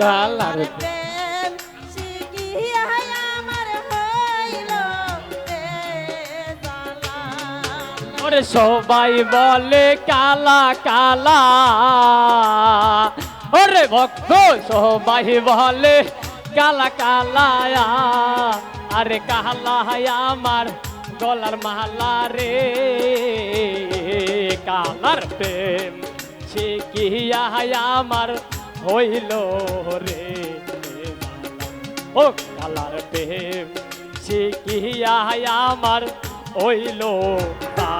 Colour ওরে সবাই বলে কালা কালা। ওরে ভক্ত সবাই বলে কালা কালা। আরে কালা আমার গলার মালা রে। কালার প্রেম শিখিয়া আমার হইল রে ও কালার প্রেম শিখিয়া আমার হইল তা